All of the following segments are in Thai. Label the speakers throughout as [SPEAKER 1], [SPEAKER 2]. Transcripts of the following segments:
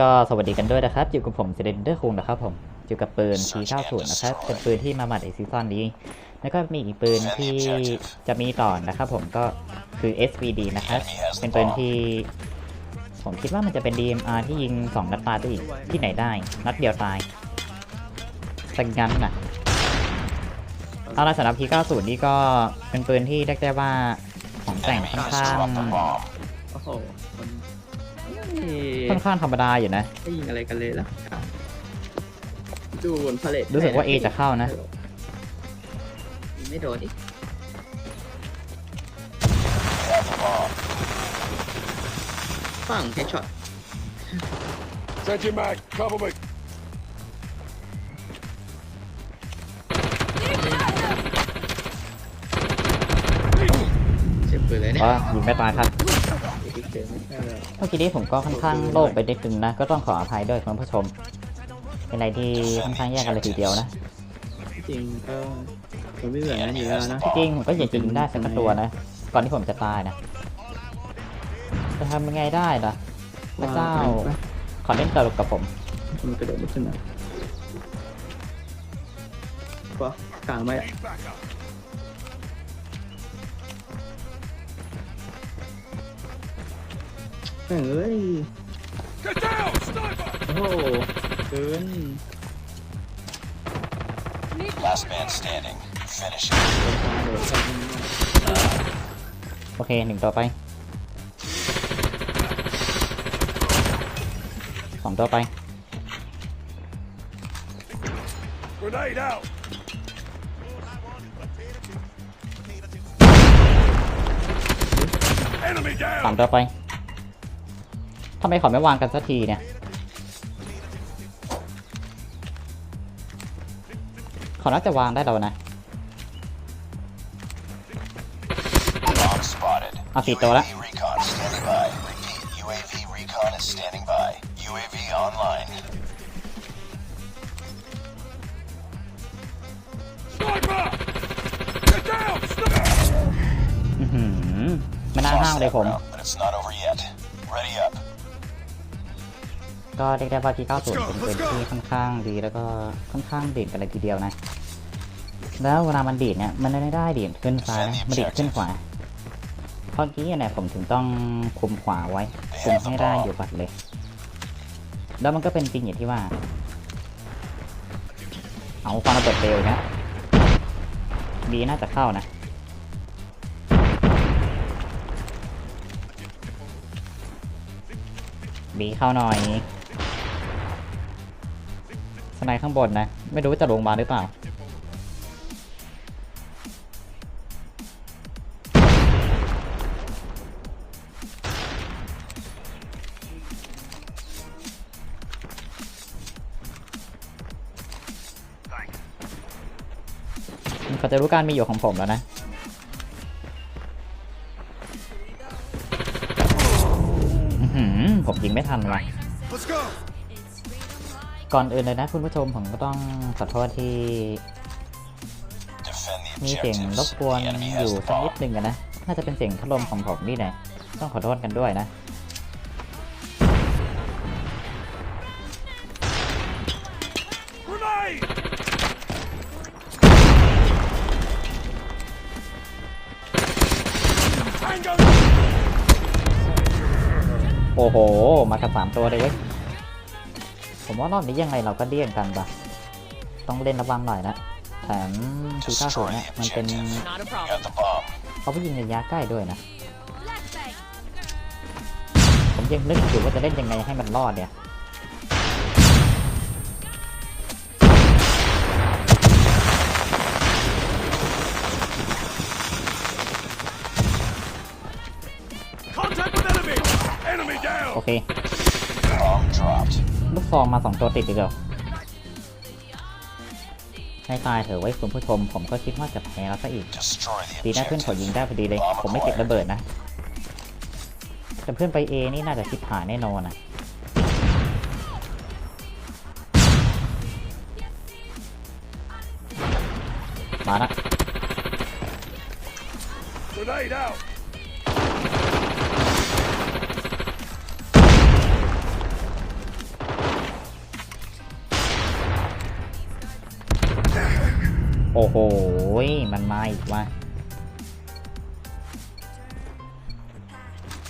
[SPEAKER 1] ก็สวัสดีกันด้วยนะครับอยู่กับผมเซเดนเดอร์คุงนะครับผมอยู่กับปืน T90 นะครับ เป็นปืนที่มาใหม่ในซีซั่นนี้ แล้วก็มีอีกปืนที่จะมีต่อนะครับผมก็คือ SVD นะครับ เป็นปืนที่ ผมคิดว่ามันจะเป็น DMR ที่ยิง 2 นัดตายได้อีกที่ไหนได้นัดเดียวตายสังงั้นน่ะเอาละสำหรับ T90 นี่ก็เป็นปืนที่เรียกได้ว่าของแต่งค่อนข้าง
[SPEAKER 2] โอ้โหมัน
[SPEAKER 1] ค่อนข้างธรรมดาอยู่นะ
[SPEAKER 2] ไม่ยิงอะไรกันเลยล่ะครับดูบนพาเลต
[SPEAKER 1] รู้สึกว่า A จะเข้านะ
[SPEAKER 2] ไม่โดนดิฝั่งแค่ช็อต
[SPEAKER 3] Send your mag. Cover me.
[SPEAKER 2] เจ็บปืนเลยเนี่ย
[SPEAKER 1] ก็ยิงไม่ตายครับ
[SPEAKER 2] อีกเจอไม่ใช่หรอก
[SPEAKER 1] เมื่อกี้นี้ผมก็ค่อนข้างโลกไปได้ตึงนะ ก็ต้องขออภัยด้วยคุณผู้ชม เป็นอะไรที่ค่อนข้างแยกกันเลยทีเดียวนะ
[SPEAKER 2] จริงก็ผมไม่เหมือนนั้นอยู่แล้วนะ
[SPEAKER 1] จริงๆผมก็อยากจะยิงได้สักตัวนะ ก่อนที่ผมจะตายนะ จะทำยังไงได้ล่ะพระเจ้าขอเล่นตลกกับผม
[SPEAKER 2] มันกระโดดไม่ขึ้นมาก็กลางไม่
[SPEAKER 3] Need backup.
[SPEAKER 2] เฮ้ย
[SPEAKER 3] Get down! Sniper!
[SPEAKER 2] โอ้โหเกิน
[SPEAKER 4] Last man standing. Finish it.
[SPEAKER 2] โดนตาโดนตา
[SPEAKER 1] โอเคหนึ่งต่อไป สองต่อไป
[SPEAKER 3] Grenade out! Enemy
[SPEAKER 1] สาม
[SPEAKER 3] down!
[SPEAKER 1] ต่อไปท ำไมเขาไม่วางกันสักทีเนี่ย เขาน่าจะวางได้แล้วนะ
[SPEAKER 4] Bomb spotted.
[SPEAKER 1] Ah, sì, ora.
[SPEAKER 4] UAV recon standing by. Repeat, UAV recon is standing by. UAV online.
[SPEAKER 3] Sniper! Get down! Sniper!
[SPEAKER 1] อื้อหือไม่น่าห้าว
[SPEAKER 4] Lost
[SPEAKER 1] เลย
[SPEAKER 4] that
[SPEAKER 1] ผม ก็เรียกได้ว่าที่90 เป็นปืนที่ค่อนข้างดีแล้วก็ค่อนข้างดีดกันเลยทีเดียวนะ แล้วเวลามันดีดเนี่ยมันไม่ได้ดีดขึ้นซ้ายนะมันดีดขึ้นขวาเพราะกี้เนี่ยผมถึงต้องคุมขวาไว้คุมให้ได้อยู่บัดเลย แล้วมันก็เป็นจริงอย่างที่ว่า เอาความระเบิดเร็วนะดีน่าจะเข้านะบีเข้าหน่อย สไนข้างบนนะ ไม่รู้ว่าจะลงมาหรือเปล่า เขาจะรู้การมีอยู่ของผมแล้วนะผมยิงไม่ทันว่ะ ก่อนอื่นเลยนะคุณผู้ชมผมก็ต้องขอโทษที่ มีเสียงรบกวนอยู่สักนิดหนึ่งนะ น่าจะเป็นเสียงพัดลมของผมนี่แหละต้องขอโทษกันด้วยนะโอ้โห มากันสามตัวเลยเว้ย ผมว่ารอบนี้ยังไงเราก็เลี่ยงกันปะต้องเล่นระวังหน่อยนะแถมทีข้าสู
[SPEAKER 4] Destroy
[SPEAKER 1] เนี่ย
[SPEAKER 4] the
[SPEAKER 1] มันเป็น
[SPEAKER 4] objective.
[SPEAKER 5] Not a
[SPEAKER 4] You
[SPEAKER 5] problem.
[SPEAKER 4] got the bomb.
[SPEAKER 1] เขาไปยิงระยะใกล้ด้วยนะ ผมยังนึกอยู่ว่าจะเล่นยังไงให้มันรอดเนี่ย
[SPEAKER 3] Contact with enemy! Enemy
[SPEAKER 1] โอ
[SPEAKER 3] down!
[SPEAKER 1] เค
[SPEAKER 4] Bomb dropped.
[SPEAKER 1] ลูกซองมาสองตัวติดอีกแล้วให้ตายเถอะไว้ยคุณผู้ชม ผมก็คิดว่าจะแพ้แล้วซะอีก
[SPEAKER 4] Destroy the
[SPEAKER 1] ดีนะเพื่อนเขา
[SPEAKER 4] objective.
[SPEAKER 1] ยิงได้พอดีเลย ผมไม่ติดระเบิดนะแต่เพื่อนไปเอนี่น่าจะคิดหายแน่นอนอะมาละ โอ้โห มันมาอีกว่ะ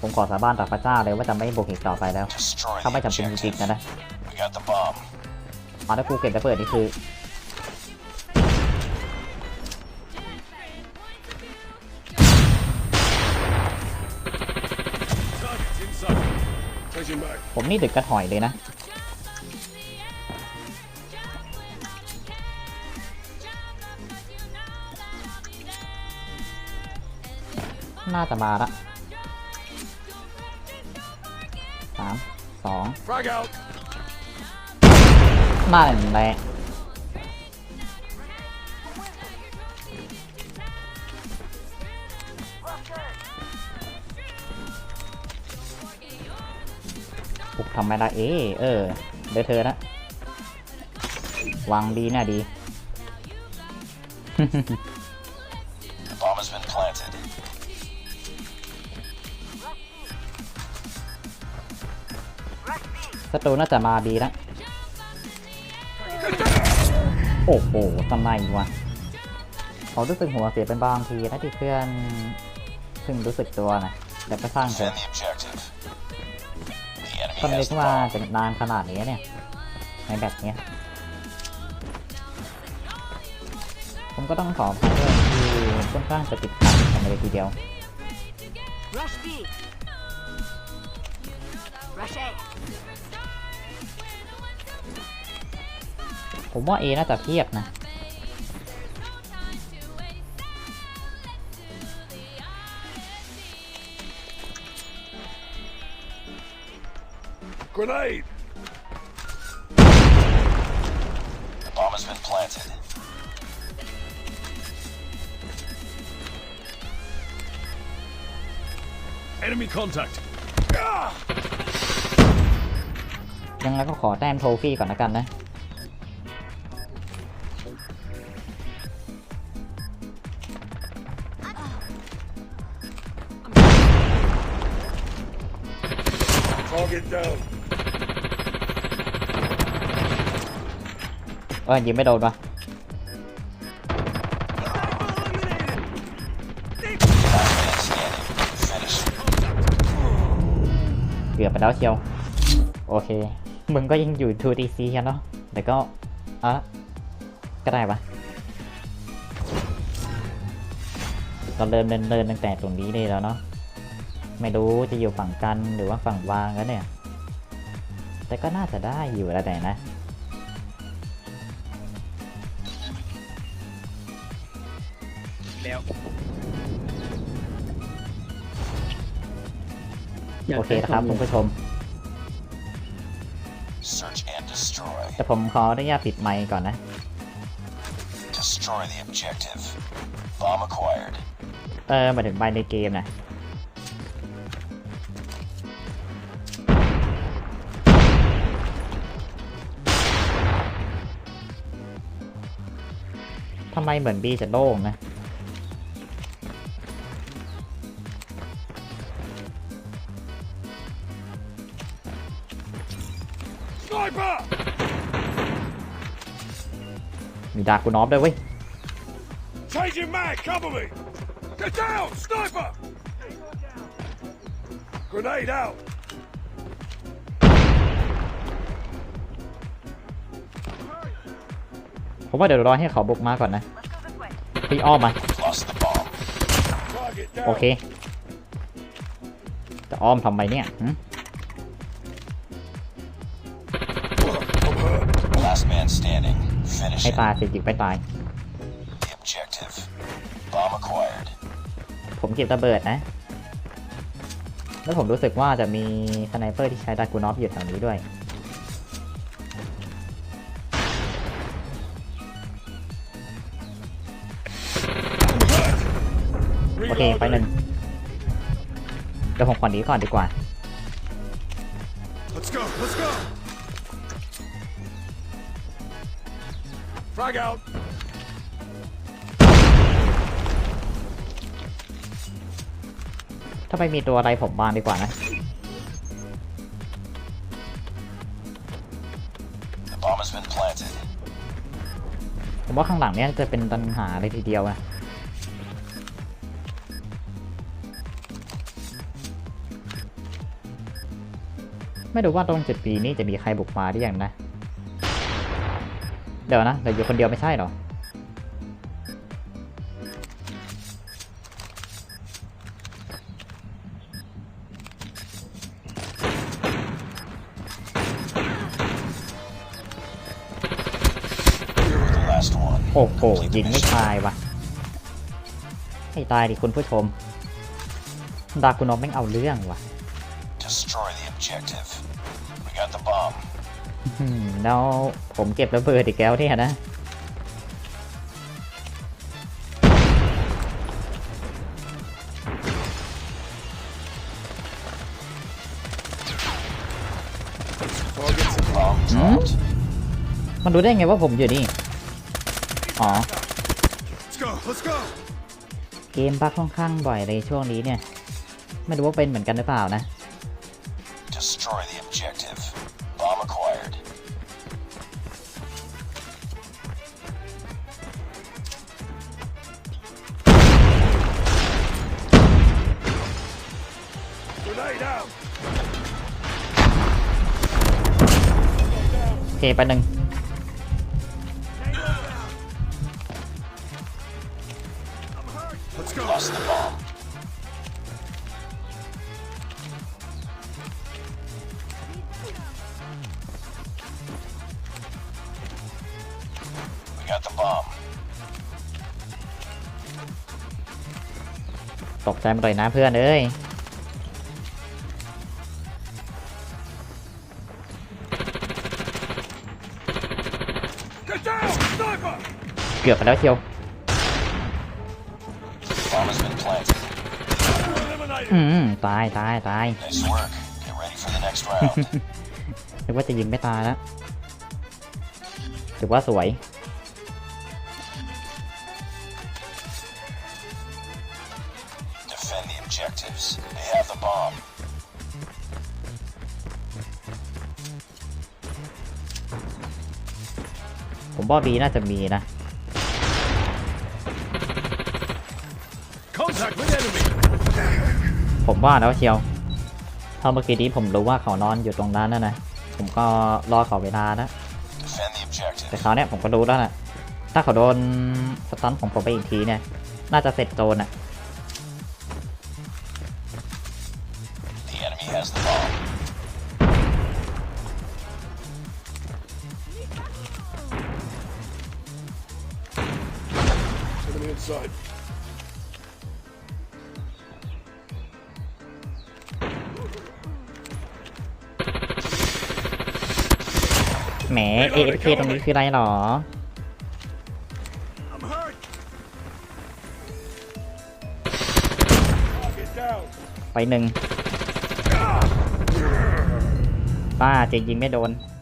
[SPEAKER 1] ผมขอสาบานต่อพระเจ้าเลยว่าจะไม่บุกอีกต่อไปแล้ว
[SPEAKER 4] Destroy
[SPEAKER 1] ถ้า
[SPEAKER 4] the
[SPEAKER 1] ไม่จำเป็นจริง
[SPEAKER 4] objective.
[SPEAKER 1] ๆนะนะ
[SPEAKER 4] We got the bomb.
[SPEAKER 1] อ๋อถ้ากูเก็บระเบิดนี่คือ
[SPEAKER 3] Target's inside. Changing back.
[SPEAKER 1] ผมนี่ดึกกระถอยเลยนะ น่าจะมาละสามสอง
[SPEAKER 3] Frag out.
[SPEAKER 1] น่าแหละปลุกทำไมล่ะเอ๊ะเออเดี๋ยวเธอนะวางดีน่าดี ศัตรูน่าจะมาดีแล้วโอ้โหทำไมวะเขารู้สึกหัวเสียเป็นบางทีนะที่เพื่อนเพิ่งรู้สึกตัวนะแต่ก็สร้างเถอะ
[SPEAKER 4] the objective. The enemy
[SPEAKER 1] คนนึกว่าจะนานขนาดนี้เนี่ย ในแบบเนี้ยผมก็ต้องขออภัยด้วยที่ค่อนข้างจะติดขัดกันเลยทีเดียว ผมว่า A น่าจะเทียบนะ
[SPEAKER 3] Grenade.
[SPEAKER 4] The bomb has been planted.
[SPEAKER 3] Enemy contact. Ah!
[SPEAKER 1] ยังไงก็ขอแต้มโทฟี่ก่อนนะกันนะ
[SPEAKER 3] down.
[SPEAKER 1] เออยิงไม่โดนวะ เกือบไปแล้วเชียว โอเค มึงก็ยังอยู่ 2DC กันเนาะแต่ก็อะก็ได้ปะเราเริ่มเดินเดินตั้งแต่ตรงนี้เลยแล้วเนาะ ไม่รู้จะอยู่ฝั่งกันหรือว่าฝั่งวางแล้วเนี่ย แต่ก็น่าจะได้อยู่แล้วแต่นะโอเคนะครับคุณผู้ชม
[SPEAKER 4] Search and destroy.
[SPEAKER 1] แต่ผมขออนุญาตปิดไมค์ก่อนนะ
[SPEAKER 4] Destroy the objective. Bomb acquired.
[SPEAKER 1] เออหมายถึงไมค์ในเกมนะ ทำไมเหมือนบีจะโล่งนะ
[SPEAKER 3] Sniper!
[SPEAKER 1] มีดากูนอฟด้วยเว้ย
[SPEAKER 3] Changing mag. Cover me. Get down. Sniper. Grenade out.
[SPEAKER 1] ผมว่าเดี๋ยวรอให้เขาบุกมาก่อนนะพี่อ้อมมา
[SPEAKER 4] Lost the bomb.
[SPEAKER 3] Target
[SPEAKER 1] โอ
[SPEAKER 3] down.
[SPEAKER 1] เค จะอ้อมทำไมเนี่ยหึ
[SPEAKER 3] I'm hurt.
[SPEAKER 4] Last man standing. Finish
[SPEAKER 1] ให้
[SPEAKER 4] it.
[SPEAKER 1] ตายสิจิกไปตาย
[SPEAKER 4] The objective. Bomb acquired.
[SPEAKER 1] ผมเก็บระเบิดนะ แล้วผมรู้สึกว่าจะมีสไนเปอร์ที่ใช้ดากูนอฟอยู่แถวนี้ด้วย เคไปหนึ่งเดี๋ยวผมขอหนีก่อนดีกว่า
[SPEAKER 3] Let's go. Let's go. Frag out.
[SPEAKER 1] ถ้าไม่มีตัวอะไรผมวางดีกว่านะ
[SPEAKER 4] The bomb has been planted.
[SPEAKER 1] ผมว่าข้างหลังเนี่ยจะเป็นปัญหาเลยทีเดียวนะ ไม่รู้ว่าตรงจุดปีนี้จะมีใครบุกมาหรือยังนะ เดี๋ยวนะเราอยู่คนเดียวไม่ใช่หรอโอ้โหยิงไม่ตายวะให้ตายดิคุณผู้ชม ดากุนอฟแม่งเอาเรื่องวะ
[SPEAKER 4] objective. We got the bomb.
[SPEAKER 1] อืมแล้วผมเก็บระเบิดอีกแล้วเนี่ยนะ
[SPEAKER 4] Bomb dropped.
[SPEAKER 1] มันรู้ได้ไงว่าผมอยู่นี่ อ๋อ
[SPEAKER 3] Let's go. Let's go.
[SPEAKER 1] เกมบักค่อนข้างบ่อยเลยช่วงนี้เนี่ย ไม่รู้ว่าเป็นเหมือนกันหรือเปล่านะ
[SPEAKER 4] Destroy the objective. Bomb acquired.
[SPEAKER 3] Grenade out.
[SPEAKER 1] โอเคไปหนึ่ง ตกใจมาเลยนะเพื่อนเอ้ย
[SPEAKER 3] Get down. Sniper.
[SPEAKER 1] เกือบไปแล้วเชียว
[SPEAKER 4] Bomb has been planted.
[SPEAKER 3] Eliminated.
[SPEAKER 1] อืมตายตายตาย
[SPEAKER 4] Nice work. Get ready for the next round.
[SPEAKER 1] นึกว่าจะยิงไม่ตายแล้วถือว่าสวย
[SPEAKER 4] objectives. They have the bomb.
[SPEAKER 1] ผมว่าบีน่าจะมีนะ
[SPEAKER 3] Contact with enemy.
[SPEAKER 1] ผมว่าแล้วเชียวถ้าเมื่อกี้นี้ผมรู้ว่าเขานอนอยู่ตรงนั้นนะนะ ผมก็รอเขาเวลานะ
[SPEAKER 4] Defend the
[SPEAKER 1] แต่
[SPEAKER 4] objective.
[SPEAKER 1] เขาวเนี่ยผมก็รู้แล้วนะถ้าเขาโดนสตันของผมไปอีกทีเนี่ย น่าจะเสร็จโจนอะ
[SPEAKER 3] inside.
[SPEAKER 1] แหม AFK ตรงนี้คืออะไรหรอ
[SPEAKER 3] I'm hurt. Get down.
[SPEAKER 1] ไปหนึ่งป้าเจงยิงไม่โดน
[SPEAKER 3] Let's